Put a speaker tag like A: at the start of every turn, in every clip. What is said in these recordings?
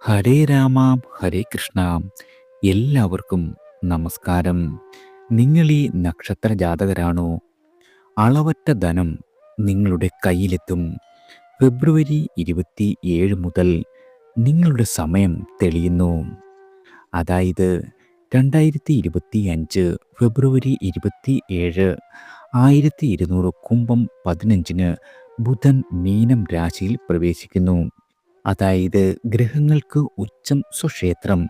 A: ഹരേ രാമ ഹരേ കൃഷ്ണ. എല്ലാവർക്കും നമസ്കാരം. നിങ്ങൾ ഈ നക്ഷത്ര ജാതകരാണോ? അളവറ്റ ധനം നിങ്ങളുടെ കയ്യിലെത്തും. ഫെബ്രുവരി ഇരുപത്തി ഏഴ് മുതൽ നിങ്ങളുടെ സമയം തെളിയുന്നു. അതായത് രണ്ടായിരത്തി ഇരുപത്തി അഞ്ച് ഫെബ്രുവരി ഇരുപത്തി ഏഴ് ആയിരത്തി ഇരുന്നൂറ് കുംഭം പതിനഞ്ചിന് ബുധൻ മീനം രാശിയിൽ പ്രവേശിക്കുന്നു. അതായത് ഗ്രഹങ്ങൾക്ക് ഉച്ചം സ്വക്ഷേത്രം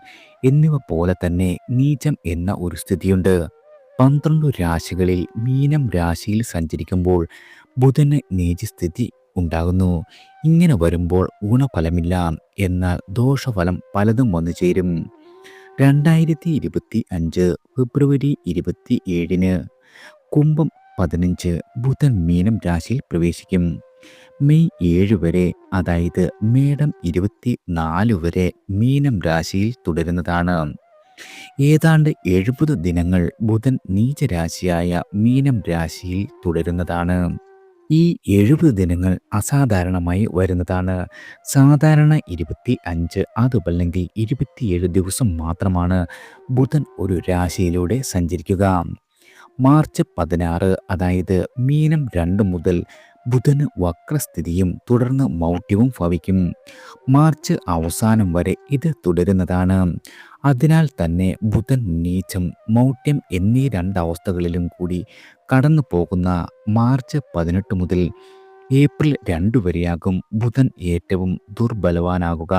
A: എന്നിവ പോലെ തന്നെ നീചം എന്ന ഒരു സ്ഥിതിയുണ്ട്. പന്ത്രണ്ട് രാശികളിൽ മീനം രാശിയിൽ സഞ്ചരിക്കുമ്പോൾ ബുധന് നീചസ്ഥിതി ഉണ്ടാകുന്നു. ഇങ്ങനെ വരുമ്പോൾ ഗുണഫലമില്ല എന്നാൽ ദോഷഫലം പലതും വന്നു ചേരും. രണ്ടായിരത്തി ഇരുപത്തി അഞ്ച് ഫെബ്രുവരി ഇരുപത്തി ഏഴിന് കുംഭം പതിനഞ്ച് ബുധൻ മീനം രാശിയിൽ പ്രവേശിക്കും. മെയ് ഏഴ് വരെ അതായത് മേടം ഇരുപത്തി നാല് വരെ മീനം രാശിയിൽ തുടരുന്നതാണ്. ഏതാണ്ട് എഴുപത് ദിനങ്ങൾ ബുധൻ നീചരാശിയായ മീനം രാശിയിൽ തുടരുന്നതാണ്. ഈ എഴുപത് ദിനങ്ങൾ അസാധാരണമായി വരുന്നതാണ്. സാധാരണ ഇരുപത്തി അഞ്ച് അതുമല്ലെങ്കിൽ ഇരുപത്തിയേഴ് ദിവസം മാത്രമാണ് ബുധൻ ഒരു രാശിയിലൂടെ സഞ്ചരിക്കുക. മാർച്ച് പതിനാറ് അതായത് മീനം രണ്ട് മുതൽ ബുധന് വക്രസ്ഥിതിയും തുടർന്ന് മൗഢ്യവും ഭവിക്കും. മാർച്ച് അവസാനം വരെ ഇത് തുടരുന്നതാണ്. അതിനാൽ തന്നെ ബുധൻ നീച്ചം മൗഢ്യം എന്നീ രണ്ടവസ്ഥകളിലും കൂടി കടന്നു പോകുന്ന മാർച്ച് പതിനെട്ട് മുതൽ ഏപ്രിൽ രണ്ടു വരെയാകും ബുധൻ ഏറ്റവും ദുർബലവാനാകുക.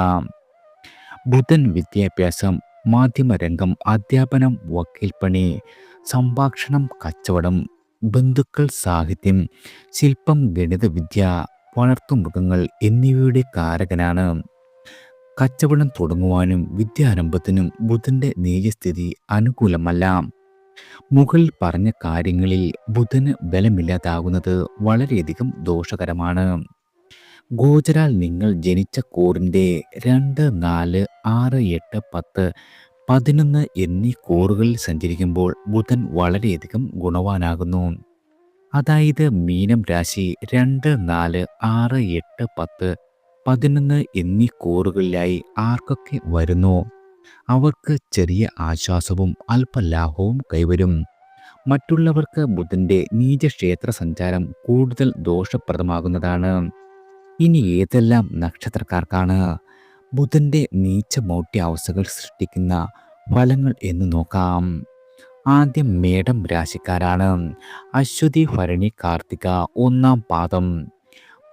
A: ബുധൻ വിദ്യാഭ്യാസം മാധ്യമരംഗം അധ്യാപനം വക്കീൽപ്പണി സംഭാഷണം കച്ചവടം ബന്ധുക്കൾ സാഹിത്യം ശില്പം ഗണിതവിദ്യ വളർത്തുമൃഗങ്ങൾ എന്നിവയുടെ കാരകനാണ്. കച്ചവടം തുടങ്ങുവാനും വിദ്യാരംഭത്തിനും ബുധന്റെ നീചസ്ഥിതി അനുകൂലമല്ല. മുകൾ പറഞ്ഞ കാര്യങ്ങളിൽ ബുധന് ബലമില്ലാതാകുന്നത് വളരെയധികം ദോഷകരമാണ്. ഗോചരാൽ നിങ്ങൾ ജനിച്ച കോറിന്റെ രണ്ട് നാല് ആറ് എട്ട് പത്ത് പതിനൊന്ന് എന്നീ കോറുകളിൽ സഞ്ചരിക്കുമ്പോൾ ബുധൻ വളരെയധികം ഗുണവാനാകുന്നു. അതായത് മീനം രാശി രണ്ട് നാല് ആറ് എട്ട് പത്ത് പതിനൊന്ന് എന്നീ കോറുകളിലായി ആർക്കൊക്കെ വരുന്നു? അവർക്ക് ചെറിയ ആശ്വാസവും അല്പലാഭവും കൈവരും. മറ്റുള്ളവർക്ക് ബുധന്റെ നീചക്ഷേത്ര സഞ്ചാരം കൂടുതൽ ദോഷപ്രദമാകുന്നതാണ്. ഇനി ഏതെല്ലാം നക്ഷത്രക്കാർക്കാണ്? ബുധന്റെ നീച്ച മൗഢ്യാവസ്ഥകൾ സൃഷ്ടിക്കുന്ന ഫലങ്ങൾ എന്ന് നോക്കാം. ആദ്യം മേടം രാശിക്കാരാണ്. അശ്വതി ഭരണി കാർത്തിക ഒന്നാം പാദം.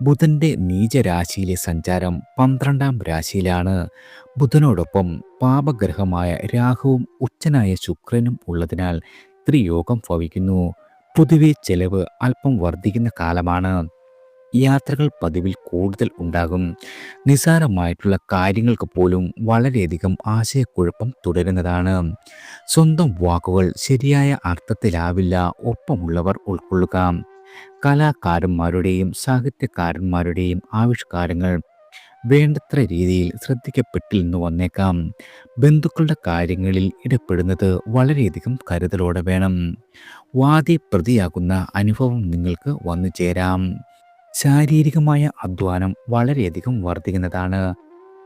A: ബുധന്റെ നീചരാശിയിലെ സഞ്ചാരം പന്ത്രണ്ടാം രാശിയിലാണ്. ബുധനോടൊപ്പം പാപഗ്രഹമായ രാഹുവും ഉച്ചനായ ശുക്രനും ഉള്ളതിനാൽ ത്രിയോഗം ഭവിക്കുന്നു. പൊതുവെ ചെലവ് അല്പം വർദ്ധിക്കുന്ന കാലമാണ്. യാത്രകൾ പതിവിൽ കൂടുതൽ ഉണ്ടാകും. നിസ്സാരമായിട്ടുള്ള കാര്യങ്ങൾക്ക് പോലും വളരെയധികം ആശയക്കുഴപ്പം തുടരുന്നതാണ്. സ്വന്തം വാക്കുകൾ ശരിയായ അർത്ഥത്തിലാവില്ല ഒപ്പമുള്ളവർ ഉൾക്കൊള്ളുക. കലാകാരന്മാരുടെയും സാഹിത്യകാരന്മാരുടെയും ആവിഷ്കാരങ്ങൾ വേണ്ടത്ര രീതിയിൽ ശ്രദ്ധിക്കപ്പെട്ടില്ലെന്ന് വന്നേക്കാം. ബന്ധുക്കളുടെ കാര്യങ്ങളിൽ ഇടപെടുന്നത് വളരെയധികം കരുതലോടെ വേണം. വാദി പ്രതിയാകുന്ന അനുഭവം നിങ്ങൾക്ക് വന്നു ചേരാം. ശാരീരികമായ അധ്വാനം വളരെയധികം വർദ്ധിക്കുന്നതാണ്.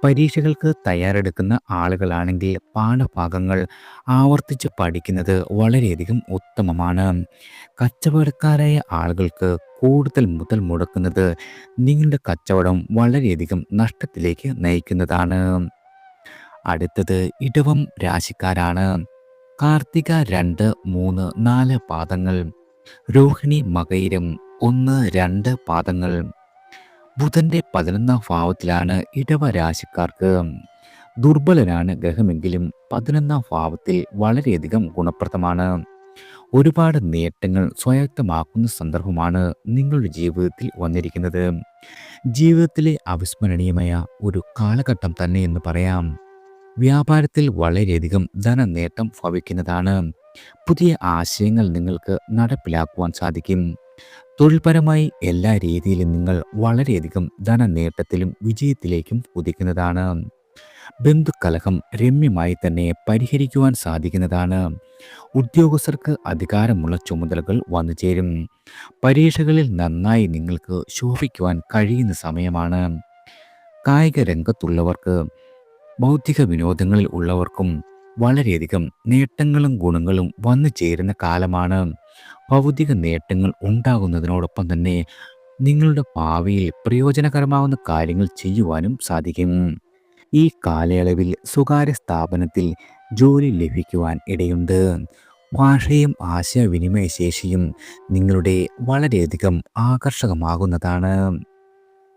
A: പരീക്ഷകൾക്ക് തയ്യാറെടുക്കുന്ന ആളുകളാണെങ്കിൽ പാഠഭാഗങ്ങൾ ആവർത്തിച്ച് പഠിക്കുന്നത് വളരെയധികം ഉത്തമമാണ്. കച്ചവടക്കാരായ ആളുകൾക്ക് കൂടുതൽ മുതൽ മുടക്കുന്നത് നിങ്ങളുടെ കച്ചവടം വളരെയധികം നഷ്ടത്തിലേക്ക് നയിക്കുന്നതാണ്. അടുത്തത് ഇടവം രാശിക്കാരാണ്. കാർത്തിക രണ്ട് മൂന്ന് നാല് പാദങ്ങൾ. രോഹിണി മകയിരം. ഒന്ന് രണ്ട് പാദങ്ങൾ. ബുധന്റെ പതിനൊന്നാം ഭാവത്തിലാണ് ഇടവ രാശിക്കാർക്ക് ദുർബലനാണ് ഗ്രഹമെങ്കിലും പതിനൊന്നാം ഭാവത്തിൽ വളരെയധികം ഗുണപ്രദമാണ്. ഒരുപാട് നേട്ടങ്ങൾ സ്വായത്തമാക്കുന്ന സന്ദർഭമാണ് നിങ്ങളുടെ ജീവിതത്തിൽ വന്നിരിക്കുന്നത്. ജീവിതത്തിലെ അവിസ്മരണീയമായ ഒരു കാലഘട്ടം തന്നെ എന്ന് പറയാം. വ്യാപാരത്തിൽ വളരെയധികം ധനനേട്ടം ഭവിക്കുന്നതാണ്. പുതിയ ആശയങ്ങൾ നിങ്ങൾക്ക് നടപ്പിലാക്കുവാൻ സാധിക്കും. തൊഴിൽപരമായി എല്ലാ രീതിയിലും നിങ്ങൾ വളരെയധികം ധനനേട്ടത്തിലും വിജയത്തിലേക്കും കുതിക്കുന്നതാണ്. ബന്ധുക്കലഹം രമ്യമായി തന്നെ പരിഹരിക്കുവാൻ സാധിക്കുന്നതാണ്. ഉദ്യോഗസ്ഥർക്ക് അധികാരമുള്ള ചുമതലകൾ വന്നു ചേരും. പരീക്ഷകളിൽ നന്നായി നിങ്ങൾക്ക് ശോഭിക്കുവാൻ കഴിയുന്ന സമയമാണ്. കായിക രംഗത്തുള്ളവർക്ക് ബൗദ്ധിക വിനോദങ്ങളിൽ ഉള്ളവർക്കും വളരെയധികം നേട്ടങ്ങളും ഗുണങ്ങളും വന്നു ചേരുന്ന കാലമാണ്. ഭൗതിക നേട്ടങ്ങൾ ഉണ്ടാകുന്നതിനോടൊപ്പം തന്നെ നിങ്ങളുടെ ഭാവിയിൽ പ്രയോജനകരമാവുന്ന കാര്യങ്ങൾ ചെയ്യുവാനും സാധിക്കും. ഈ കാലയളവിൽ സ്വകാര്യ സ്ഥാപനത്തിൽ ജോലി ലഭിക്കുവാൻ ഇടയുണ്ട്. ഭാഷയും ആശയവിനിമയ ശേഷിയും നിങ്ങളുടെ വളരെയധികം ആകർഷകമാകുന്നതാണ്.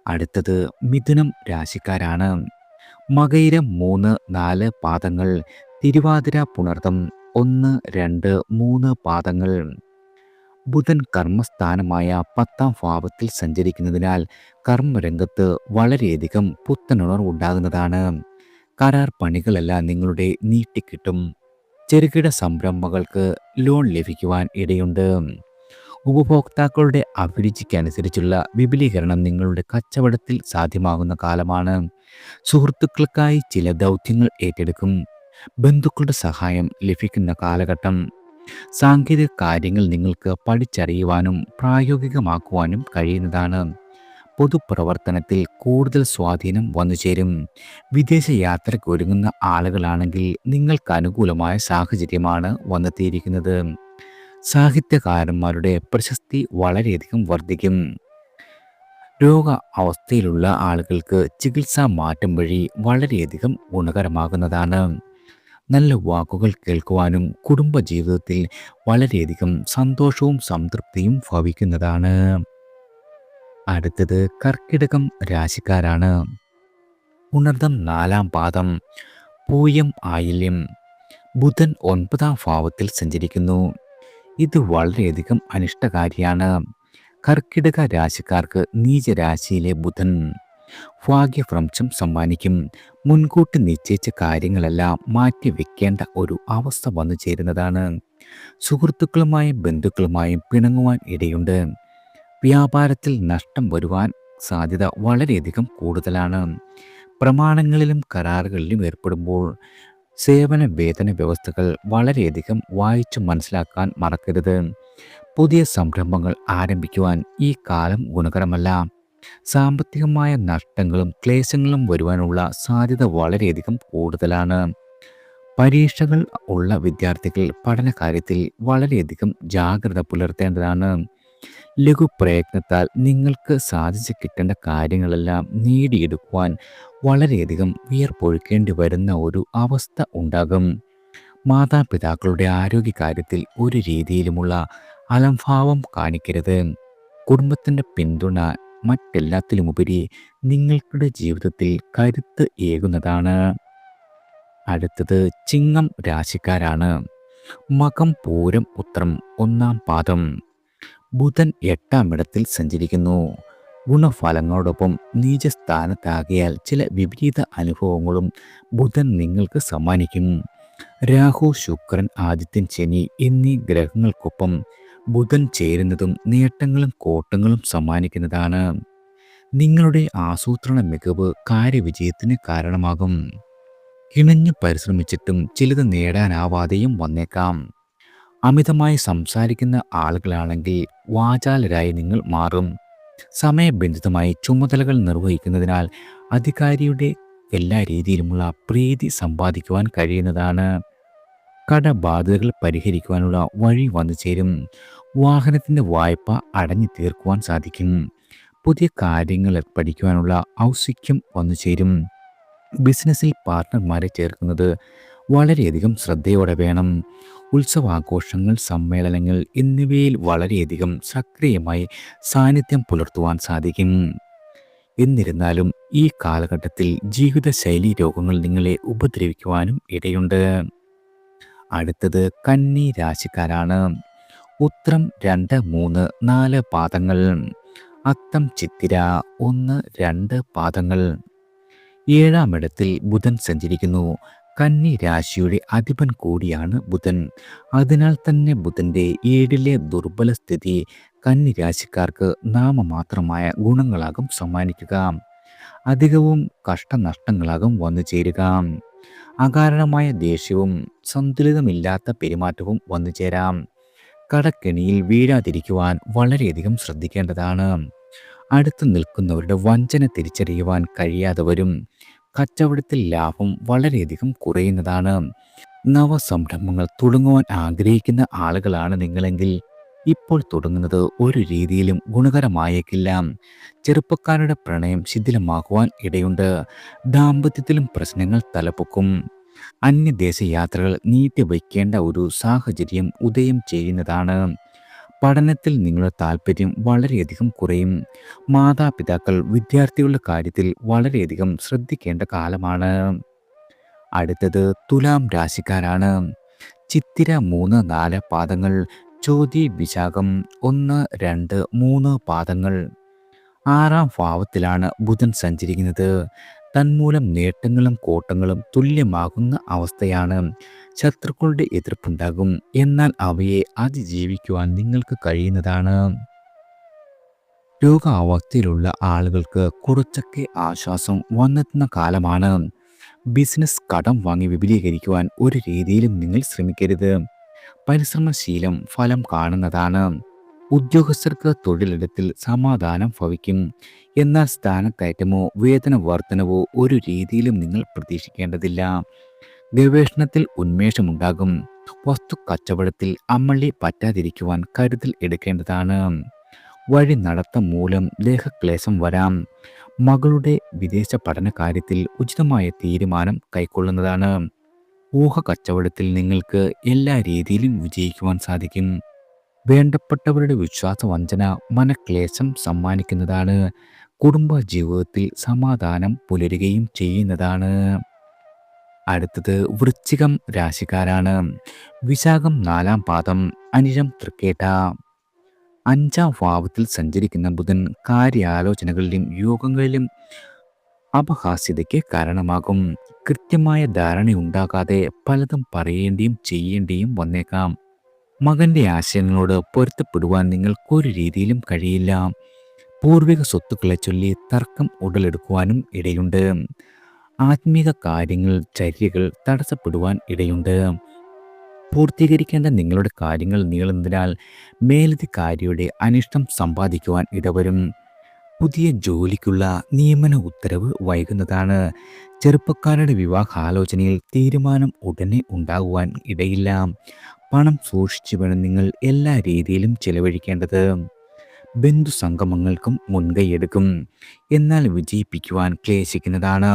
A: അടുത്തത് മിഥുനം രാശിക്കാരാണ്. മകയിരം മൂന്ന് നാല് പാദങ്ങൾ തിരുവാതിര പുണർതം ഒന്ന് രണ്ട് മൂന്ന് പാദങ്ങൾ. ബുധൻ കർമ്മസ്ഥാനമായ പത്താം ഭാവത്തിൽ സഞ്ചരിക്കുന്നതിനാൽ കർമ്മരംഗത്ത് വളരെയധികം പുത്തനുണർവ് ഉണ്ടാകുന്നതാണ് കരാർ പണികളെല്ലാം നിങ്ങളുടെ നീട്ടിക്കിട്ടും. ചെറുകിട സംരംഭങ്ങൾക്ക് ലോൺ ലഭിക്കുവാൻ ഇടയുണ്ട്. ഉപഭോക്താക്കളുടെ അഭിരുചിക്കനുസരിച്ചുള്ള വിപുലീകരണം നിങ്ങളുടെ കച്ചവടത്തിൽ സാധ്യമാകുന്ന കാലമാണ്. സുഹൃത്തുക്കൾക്കായി ചില ദൗത്യങ്ങൾ ഏറ്റെടുക്കും. ബന്ധുക്കളുടെ സഹായം ലഭിക്കുന്ന കാലഘട്ടം. സാങ്കേതിക കാര്യങ്ങൾ നിങ്ങൾക്ക് പഠിച്ചറിയുവാനും പ്രായോഗികമാക്കുവാനും കഴിയുന്നതാണ്. പൊതുപ്രവർത്തനത്തിൽ കൂടുതൽ സ്വാധീനം വന്നു ചേരും വിദേശ യാത്രയ്ക്ക് ഒരുങ്ങുന്ന ആളുകളാണെങ്കിൽ നിങ്ങൾക്ക് അനുകൂലമായ സാഹചര്യമാണ് വന്നെത്തിയിരിക്കുന്നത്. സാഹിത്യകാരന്മാരുടെ പ്രശസ്തി വളരെയധികം വർദ്ധിക്കും. രോഗ അവസ്ഥയിലുള്ള ആളുകൾക്ക് ചികിത്സാ മാറ്റം വഴി വളരെയധികം ഗുണകരമാകുന്നതാണ്. നല്ല വാക്കുകൾ കേൾക്കുവാനും കുടുംബജീവിതത്തിൽ വളരെയധികം സന്തോഷവും സംതൃപ്തിയും ഭവിക്കുന്നതാണ്. അടുത്തത് കർക്കിടകം രാശിക്കാരാണ്. ഉണർദം നാലാം പാദം പൂയം ആയില്യം ബുധൻ ഒൻപതാം ഭാവത്തിൽ സഞ്ചരിക്കുന്നു. ഇത് വളരെയധികം അനിഷ്ടകാരിയാണ്. കർക്കിടക രാശിക്കാർക്ക് നീചരാശിയിലെ ബുധൻ. ഭാഗ്യഭ്രംശം സമ്മാനിക്കും. മുൻകൂട്ടി നിശ്ചയിച്ച കാര്യങ്ങളെല്ലാം മാറ്റി വെക്കേണ്ട ഒരു അവസ്ഥ വന്നു ചേരുന്നതാണ്. സുഹൃത്തുക്കളുമായും ബന്ധുക്കളുമായും പിണങ്ങുവാൻ ഇടയുണ്ട്. വ്യാപാരത്തിൽ നഷ്ടം വരുവാൻ സാധ്യത വളരെയധികം കൂടുതലാണ്. പ്രമാണങ്ങളിലും കരാറുകളിലും ഏർപ്പെടുമ്പോൾ സേവന വേതന വ്യവസ്ഥകൾ വളരെയധികം വായിച്ചു മനസ്സിലാക്കാൻ മറക്കരുത്. പുതിയ സംരംഭങ്ങൾ ആരംഭിക്കുവാൻ ഈ കാലം ഗുണകരമല്ല. സാമ്പത്തികമായ നഷ്ടങ്ങളും ക്ലേശങ്ങളും വരുവാനുള്ള സാധ്യത വളരെയധികം കൂടുതലാണ്. പരീക്ഷകൾ ഉള്ള വിദ്യാർത്ഥികൾ പഠന പഠനകാര്യത്തിൽ വളരെയധികം ജാഗ്രത പുലർത്തേണ്ടതാണ്. ലഘു പ്രയത്നത്താൽ നിങ്ങൾക്ക് സാധിച്ചു കിട്ടേണ്ട കാര്യങ്ങളെല്ലാം നേടിയെടുക്കുവാൻ വളരെയധികം വിയർപ്പൊഴുക്കേണ്ടി വരുന്ന ഒരു അവസ്ഥ ഉണ്ടാകും. മാതാപിതാക്കളുടെ ആരോഗ്യകാര്യത്തിൽ ഒരു രീതിയിലുമുള്ള അലംഭാവം കാണിക്കരുത്. കുടുംബത്തിന്റെ പിന്തുണ മറ്റെല്ലാത്തിലുമുപരി നിങ്ങളുടെ ജീവിതത്തിൽ കരുത്ത് ഏകുന്നതാണ്. അടുത്തത് ചിങ്ങം രാശിക്കാരാണ്. മകം പൂരം ഉത്രം ഒന്നാം പാദം. ബുധൻ എട്ടാം ഇടത്തിൽ സഞ്ചരിക്കുന്നു. ഗുണഫലങ്ങളോടൊപ്പം നീചസ്ഥാനത്താകിയാൽ ചില വിപരീത അനുഭവങ്ങളും ബുധൻ നിങ്ങൾക്ക് സമ്മാനിക്കും. രാഹു ശുക്രൻ ആദിത്യൻ ശനി എന്നീ ഗ്രഹങ്ങൾക്കൊപ്പം ബുധൻ ചേരുന്നതും നേട്ടങ്ങളും കോട്ടങ്ങളും സമ്മാനിക്കുന്നതാണ്. നിങ്ങളുടെ ആസൂത്രണ മികവ് കാര്യവിജയത്തിന് കാരണമാകും. ഇണഞ്ഞു പരിശ്രമിച്ചിട്ടും ചിലത് നേടാനാവാതെയും വന്നേക്കാം. അമിതമായി സംസാരിക്കുന്ന ആളുകളാണെങ്കിൽ വാചാലരായി നിങ്ങൾ മാറും. സമയബന്ധിതമായി ചുമതലകൾ നിർവഹിക്കുന്നതിനാൽ അധികാരിയുടെ എല്ലാ രീതിയിലുമുള്ള പ്രീതി സമ്പാദിക്കുവാൻ കഴിയുന്നതാണ്. കടബാധ്യതകൾ പരിഹരിക്കുവാനുള്ള വഴി വന്നു ചേരും. വാഹനത്തിന്റെ വായ്പ അടഞ്ഞു തീർക്കുവാൻ സാധിക്കും. പുതിയ കാര്യങ്ങൾ പഠിക്കുവാനുള്ള ഔത്സുക്യം വന്നു ചേരും. ബിസിനസ്സിൽ പാർട്ട്ണർമാരെ ചേർക്കുന്നത് വളരെയധികം ശ്രദ്ധയോടെ വേണം. ഉത്സവാഘോഷങ്ങൾ സമ്മേളനങ്ങൾ എന്നിവയിൽ വളരെയധികം സക്രിയമായി സാന്നിധ്യം പുലർത്തുവാൻ സാധിക്കും. എന്നിരുന്നാലും ഈ കാലഘട്ടത്തിൽ ജീവിതശൈലി രോഗങ്ങൾ നിങ്ങളെ ഉപദ്രവിക്കുവാനും ഇടയുണ്ട്. അടുത്തത് കന്നി രാശിക്കാരാണ് ഉത്രം രണ്ട് മൂന്ന് നാല് പാദങ്ങൾ. അത്തം ചിത്തിര ഒന്ന് രണ്ട് പാദങ്ങൾ. ഏഴാം ഇടത്തിൽ ബുധൻ സഞ്ചരിക്കുന്നു. കന്നി രാശിയുടെ അധിപൻ കൂടിയാണ് ബുധൻ. അതിനാൽ തന്നെ ബുധന്റെ ഏഴിലെ ദുർബല സ്ഥിതി കന്നി രാശിക്കാർക്ക് നാമമാത്രമായ ഗുണങ്ങളാകും സമ്മാനിക്കുക. അധികവും കഷ്ടനഷ്ടങ്ങളാകും വന്നു ചേരുക അകാരണമായ ദേഷ്യവും സന്തുലിതമില്ലാത്ത പെരുമാറ്റവും വന്നു ചേരാം. കടക്കെണിയിൽ വീഴാതിരിക്കുവാൻ വളരെയധികം ശ്രദ്ധിക്കേണ്ടതാണ്. അടുത്ത് നിൽക്കുന്നവരുടെ വഞ്ചന തിരിച്ചറിയുവാൻ കഴിയാതെ വരും കച്ചവടത്തിൽ ലാഭം വളരെയധികം കുറയുന്നതാണ്. നവസംരംഭങ്ങൾ തുടങ്ങുവാൻ ആഗ്രഹിക്കുന്ന ആളുകളാണ് നിങ്ങളെങ്കിൽ ഇപ്പോൾ തുടങ്ങുന്നത് ഒരു രീതിയിലും ഗുണകരമായേക്കില്ല. ചെറുപ്പക്കാരുടെ പ്രണയം ശിഥിലമാക്കുവാൻ ഇടയുണ്ട്. ദാമ്പത്യത്തിലും പ്രശ്നങ്ങൾ തലപ്പൊക്കും അന്യദേശ യാത്രകൾ നീട്ടിവയ്ക്കേണ്ട ഒരു സാഹചര്യം ഉദയം ചെയ്യുന്നതാണ്. പഠനത്തിൽ നിങ്ങളുടെ താല്പര്യം വളരെയധികം കുറയും. മാതാപിതാക്കൾ വിദ്യാർത്ഥികളുടെ കാര്യത്തിൽ വളരെയധികം ശ്രദ്ധിക്കേണ്ട കാലമാണ്. അടുത്തത് തുലാം രാശിക്കാരാണ്. ചിത്തിര മൂന്ന് നാല് പാദങ്ങൾ ചോതി വിശാഖം ഒന്ന് രണ്ട് മൂന്ന് പാദങ്ങൾ. ആറാം ഭാവത്തിലാണ് ബുധൻ സഞ്ചരിക്കുന്നത്. തന്മൂലം നേട്ടങ്ങളും കോട്ടങ്ങളും തുല്യമാകുന്ന അവസ്ഥയാണ് ശത്രുക്കളുടെ എതിർപ്പുണ്ടാകും. എന്നാൽ അവയെ അതിജീവിക്കുവാൻ നിങ്ങൾക്ക് കഴിയുന്നതാണ്. രോഗാവസ്ഥയിലുള്ള ആളുകൾക്ക് കുറച്ചൊക്കെ ആശ്വാസം വന്നെത്തുന്ന കാലമാണ്. ബിസിനസ് കടം വാങ്ങി വിപുലീകരിക്കുവാൻ ഒരു രീതിയിലും നിങ്ങൾ ശ്രമിക്കരുത്. പരിശ്രമശീലം ഫലം കാണുന്നതാണ്. ഉദ്യോഗസ്ഥർക്ക് തൊഴിലിടത്തിൽ സമാധാനം ഭവിക്കും. എന്നാൽ സ്ഥാനക്കയറ്റമോ വേതന വർധനവോ ഒരു രീതിയിലും നിങ്ങൾ പ്രതീക്ഷിക്കേണ്ടതില്ല. ഗവേഷണത്തിൽ ഉന്മേഷമുണ്ടാകും. വസ്തു കച്ചവടത്തിൽ അമ്മള്ളി പറ്റാതിരിക്കുവാൻ കരുതൽ എടുക്കേണ്ടതാണ്. വഴി നടത്തം മൂലം ദേഹക്ലേശം വരാം. മകളുടെ വിദേശ പഠന കാര്യത്തിൽ ഉചിതമായ തീരുമാനം കൈക്കൊള്ളുന്നതാണ്. ഊഹ കച്ചവടത്തിൽ നിങ്ങൾക്ക് എല്ലാ രീതിയിലും വിജയിക്കുവാൻ സാധിക്കും. വേണ്ടപ്പെട്ടവരുടെ വിശ്വാസവഞ്ചന മനക്ലേശം സമ്മാനിക്കുന്നതാണ്. കുടുംബ ജീവിതത്തിൽ സമാധാനം പുലരുകയും ചെയ്യുന്നതാണ്. അടുത്തത് വൃശ്ചികം രാശിക്കാരാണ്. വിശാഖം നാലാം പാദം അനിഴം തൃക്കേട്ട. അഞ്ചാം ഭാവത്തിൽ സഞ്ചരിക്കുന്ന ബുധൻ കാര്യാലോചനകളിലും യോഗങ്ങളിലും അപഹാസ്യതയ്ക്ക് കാരണമാകും. കൃത്യമായ ധാരണ ഉണ്ടാകാതെ പലതും പറയേണ്ടിയും ചെയ്യേണ്ടിയും വന്നേക്കാം. മകന്റെ ആശയങ്ങളോട് പൊരുത്തപ്പെടുവാൻ നിങ്ങൾക്കൊരു രീതിയിലും കഴിയില്ല. പൂർവിക സ്വത്തുക്കളെ ചൊല്ലി തർക്കം ഉടലെടുക്കുവാനും ഇടയുണ്ട്. ആത്മീക കാര്യങ്ങൾ ചര്യകൾ തടസ്സപ്പെടുവാൻ ഇടയുണ്ട്. പൂർത്തീകരിക്കേണ്ട നിങ്ങളുടെ കാര്യങ്ങൾ നീളുന്നതിനാൽ മേലധികാരിയുടെ അനിഷ്ടം സമ്പാദിക്കുവാൻ ഇടവരും. പുതിയ ജോലിക്കുള്ള നിയമന ഉത്തരവ് വൈകുന്നതാണ്. ചെറുപ്പക്കാരുടെ വിവാഹാലോചനയിൽ തീരുമാനം ഉടനെ ഉണ്ടാകുവാൻ ഇടയില്ല. പണം സൂക്ഷിച്ചു വേണം നിങ്ങൾ എല്ലാ രീതിയിലും ചെലവഴിക്കേണ്ടത്. ബന്ധു സംഗമങ്ങൾക്കും മുൻകൈയെടുക്കും എന്നാൽ വിജയിപ്പിക്കുവാൻ ക്ലേശിക്കുന്നതാണ്.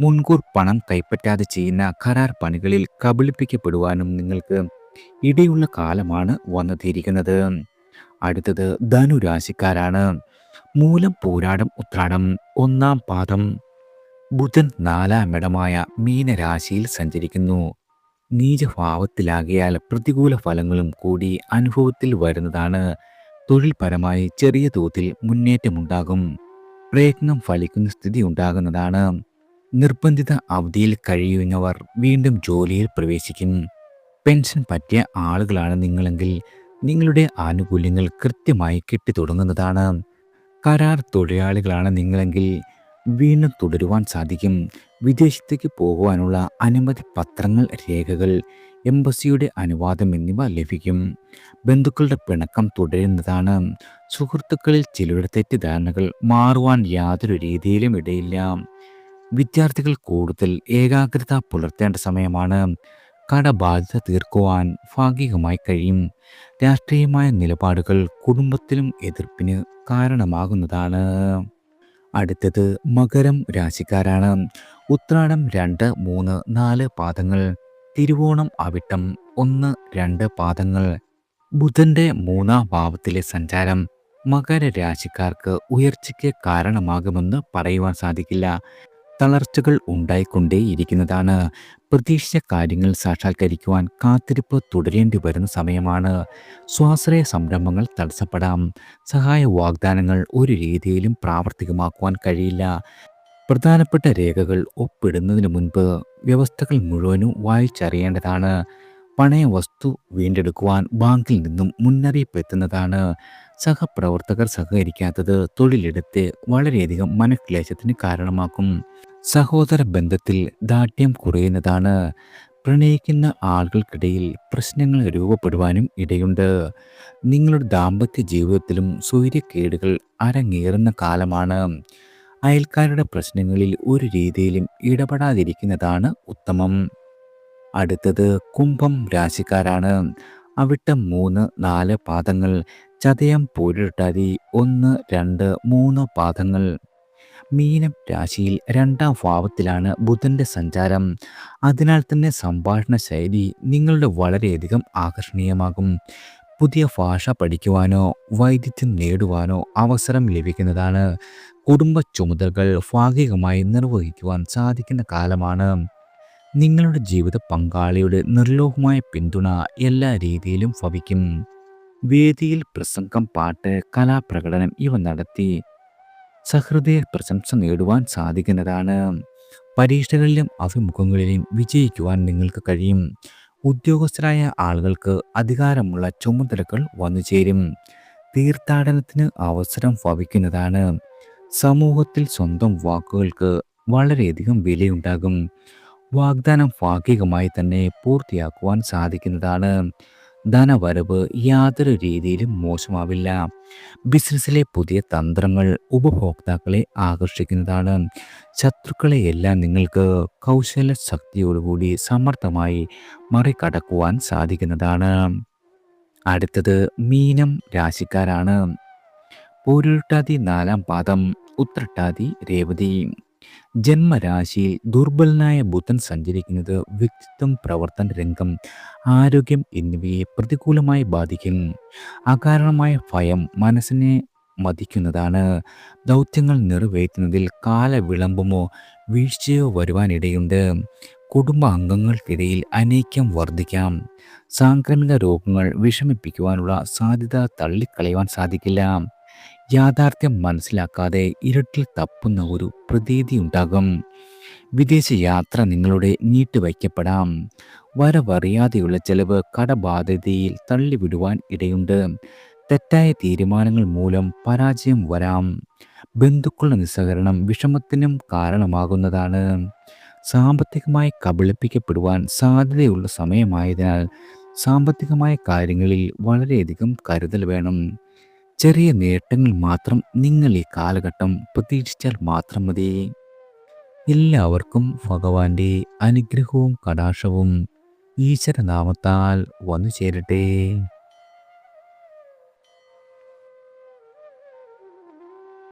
A: മുൻകൂർ പണം കൈപ്പറ്റാതെ ചെയ്യുന്ന കരാർ പണികളിൽ കബളിപ്പിക്കപ്പെടുവാനും നിങ്ങൾക്ക് ഇടയുള്ള കാലമാണ് വന്നെത്തിയിരിക്കുന്നത് അടുത്തത് ധനുരാശിക്കാരാണ്. മൂലം പോരാടം ഉത്രാടം ഒന്നാം പാദം. ബുധൻ നാലാം ഇടമായ മീനരാശിയിൽ സഞ്ചരിക്കുന്നു. നീചഭാവത്തിലാകിയാൽ പ്രതികൂല ഫലങ്ങളും കൂടി അനുഭവത്തിൽ വരുന്നതാണ്. തൊഴിൽപരമായി ചെറിയ തോതിൽ മുന്നേറ്റമുണ്ടാകും. പ്രയത്നം ഫലിക്കുന്ന സ്ഥിതി ഉണ്ടാകുന്നതാണ്. നിർബന്ധിത അവധിയിൽ കഴിയുന്നവർ വീണ്ടും ജോലിയിൽ പ്രവേശിക്കും. പെൻഷൻ പറ്റിയ ആളുകളാണ് നിങ്ങളെങ്കിൽ നിങ്ങളുടെ ആനുകൂല്യങ്ങൾ കൃത്യമായി കിട്ടിത്തുടങ്ങുന്നതാണ്. കരാർ തൊഴിലാളികളാണ് നിങ്ങളെങ്കിൽ വീണ്ടും തുടരുവാൻ സാധിക്കും. വിദേശത്തേക്ക് പോകുവാനുള്ള അനുമതി പത്രങ്ങൾ രേഖകൾ എംബസിയുടെ അനുവാദം എന്നിവ ലഭിക്കും. ബന്ധുക്കളുടെ പിണക്കം തുടരുന്നതാണ്. സുഹൃത്തുക്കളിൽ ചിലരുടെ തെറ്റിദ്ധാരണകൾ മാറുവാൻ യാതൊരു രീതിയിലും ഇടയില്ല. വിദ്യാർത്ഥികൾ കൂടുതൽ ഏകാഗ്രത പുലർത്തേണ്ട സമയമാണ്. കടബാധ്യത തീർക്കുവാൻ ഭാഗികമായി കഴിയും. രാഷ്ട്രീയമായ നിലപാടുകൾ കുടുംബത്തിലും എതിർപ്പിന് കാരണമാകുന്നതാണ്. അടുത്തത് മകരം രാശിക്കാരാണ്. ഉത്രാടം രണ്ട് മൂന്ന് നാല് പാദങ്ങൾ തിരുവോണം അവിട്ടം ഒന്ന് രണ്ട് പാദങ്ങൾ. ബുധന്റെ മൂന്നാം ഭാവത്തിലെ സഞ്ചാരം മകര രാശിക്കാർക്ക് ഉയർച്ചയ്ക്ക് കാരണമാകുമെന്ന് പറയുവാൻ സാധിക്കില്ല. തളർച്ചകൾ ഉണ്ടായിക്കൊണ്ടേയിരിക്കുന്നതാണ്. പ്രതീക്ഷിച്ച കാര്യങ്ങൾ സാക്ഷാത്കരിക്കുവാൻ കാത്തിരിപ്പ് തുടരേണ്ടി വരുന്ന സമയമാണ്. സ്വാശ്രയ സംരംഭങ്ങൾ തടസ്സപ്പെടാം. സഹായ വാഗ്ദാനങ്ങൾ ഒരു രീതിയിലും പ്രാവർത്തികമാക്കുവാൻ കഴിയില്ല. പ്രധാനപ്പെട്ട രേഖകൾ ഒപ്പിടുന്നതിന് മുൻപ് വ്യവസ്ഥകൾ മുഴുവനും വായിച്ചറിയേണ്ടതാണ്. പണയ വസ്തു വീണ്ടെടുക്കുവാൻ ബാങ്കിൽ നിന്നും മുന്നറിയിപ്പ് എത്തുന്നതാണ്. സഹപ്രവർത്തകർ സഹകരിക്കാത്തത് തൊഴിലെടുത്ത് വളരെയധികം മനക്ലേശത്തിന് കാരണമാക്കും. സഹോദര ബന്ധത്തിൽ ദാഠ്യം കുറയുന്നതാണ്. പ്രണയിക്കുന്ന ആളുകൾക്കിടയിൽ പ്രശ്നങ്ങൾ രൂപപ്പെടുവാനും ഇടയുണ്ട്. നിങ്ങളുടെ ദാമ്പത്യ ജീവിതത്തിലും സൂര്യക്കേടുകൾ അരങ്ങേറുന്ന കാലമാണ്. അയൽക്കാരുടെ പ്രശ്നങ്ങളിൽ ഒരു രീതിയിലും ഇടപെടാതിരിക്കുന്നതാണ് ഉത്തമം. അടുത്തത് കുംഭം രാശിക്കാരാണ്. അവിട്ടം മൂന്ന് നാല് പാദങ്ങൾ ചതയം പോരിട്ടാതി ഒന്ന് രണ്ട് മൂന്ന് പാദങ്ങൾ. മീനം രാശിയിൽ രണ്ടാം ഭാവത്തിലാണ് ബുധന്റെ സഞ്ചാരം. അതിനാൽ തന്നെ സംഭാഷണ ശൈലി നിങ്ങളുടെ വളരെയധികം ആകർഷണീയമാകും. പുതിയ ഭാഷ പഠിക്കുവാനോ വൈദ്യുത്യം നേടുവാനോ അവസരം ലഭിക്കുന്നതാണ്. കുടുംബ ചുമതലകൾ ഭാഗികമായി നിർവഹിക്കുവാൻ സാധിക്കുന്ന കാലമാണ്. നിങ്ങളുടെ ജീവിത പങ്കാളിയുടെ നിർലോഭമായ പിന്തുണ എല്ലാ രീതിയിലും ഭവിക്കും. വേദിയിൽ പ്രസംഗം പാട്ട് കലാപ്രകടനം ഇവ നടത്തി സഹൃദയ പ്രശംസ നേടുവാൻ സാധിക്കുന്നതാണ്. പരീക്ഷകളിലും അഭിമുഖങ്ങളിലും വിജയിക്കുവാൻ നിങ്ങൾക്ക് കഴിയും. ഉദ്യോഗസ്ഥരായ ആളുകൾക്ക് അധികാരമുള്ള ചുമതലകൾ വന്നു ചേരും. തീർത്ഥാടനത്തിന് അവസരം ഭവിക്കുന്നതാണ്. സമൂഹത്തിൽ സ്വന്തം വാക്കുകൾക്ക് വളരെയധികം വിലയുണ്ടാകും. വാഗ്ദാനം ഭാഗികമായി തന്നെ പൂർത്തിയാക്കുവാൻ സാധിക്കുന്നതാണ്. ധനവരവ് യാതൊരു രീതിയിലും മോശമാവില്ല. ബിസിനസ്സിലെ പുതിയ തന്ത്രങ്ങൾ ഉപഭോക്താക്കളെ ആകർഷിക്കുന്നതാണ്. ശത്രുക്കളെയെല്ലാം നിങ്ങൾക്ക് കൗശല ശക്തിയോടുകൂടി സമർത്ഥമായി മറികടക്കുവാൻ സാധിക്കുന്നതാണ്. അടുത്തത് മീനം രാശിക്കാരാണ്. പൂരുട്ടാതി നാലാം പാദം ഉത്രട്ടാതി രേവതി. ജന്മരാശിയിൽ ദുർബലനായ ബുധൻ സഞ്ചരിക്കുന്നത് വ്യക്തിത്വം പ്രവർത്തന രംഗം ആരോഗ്യം എന്നിവയെ പ്രതികൂലമായി ബാധിക്കും. അകാരണമായ ഭയം മനസ്സിനെ മതിക്കുന്നതാണ്. ദൗത്യങ്ങൾ നിറവേറ്റുന്നതിൽ കാലവിളംബമോ വീഴ്ചയോ വരുവാനിടയുണ്ട്. കുടുംബ അംഗങ്ങൾക്കിടയിൽ അനൈക്യം വർദ്ധിക്കാം. സാംക്രമിക രോഗങ്ങൾ വിഷമിപ്പിക്കുവാനുള്ള സാധ്യത തള്ളിക്കളയുവാൻ സാധിക്കില്ല. യാഥാർത്ഥ്യം മനസ്സിലാക്കാതെ ഇരുട്ടിൽ തപ്പുന്ന ഒരു പ്രതീതിയുണ്ടാകും വിദേശ യാത്ര നിങ്ങളുടെ നീട്ടിവയ്ക്കപ്പെടാം വരവറിയാതെയുള്ള ചെലവ് കടബാധ്യതയിൽ തള്ളിവിടുവാൻ ഇടയുണ്ട്. തെറ്റായ തീരുമാനങ്ങൾ മൂലം പരാജയം വരാം. ബന്ധുക്കളുടെ നിസ്സഹകരണം വിഷമത്തിനും കാരണമാകുന്നതാണ്. സാമ്പത്തികമായി കബളിപ്പിക്കപ്പെടുവാൻ സാധ്യതയുള്ള സമയമായതിനാൽ സാമ്പത്തികമായ കാര്യങ്ങളിൽ വളരെയധികം കരുതൽ വേണം. ചെറിയ നേട്ടങ്ങൾ മാത്രം നിങ്ങൾ ഈ കാലഘട്ടം പ്രതീക്ഷിച്ചാൽ മാത്രം മതി. എല്ലാവർക്കും ഭഗവാന്റെ അനുഗ്രഹവും കടാക്ഷവും ഈശ്വരനാമത്താൽ വന്നു ചേരട്ടെ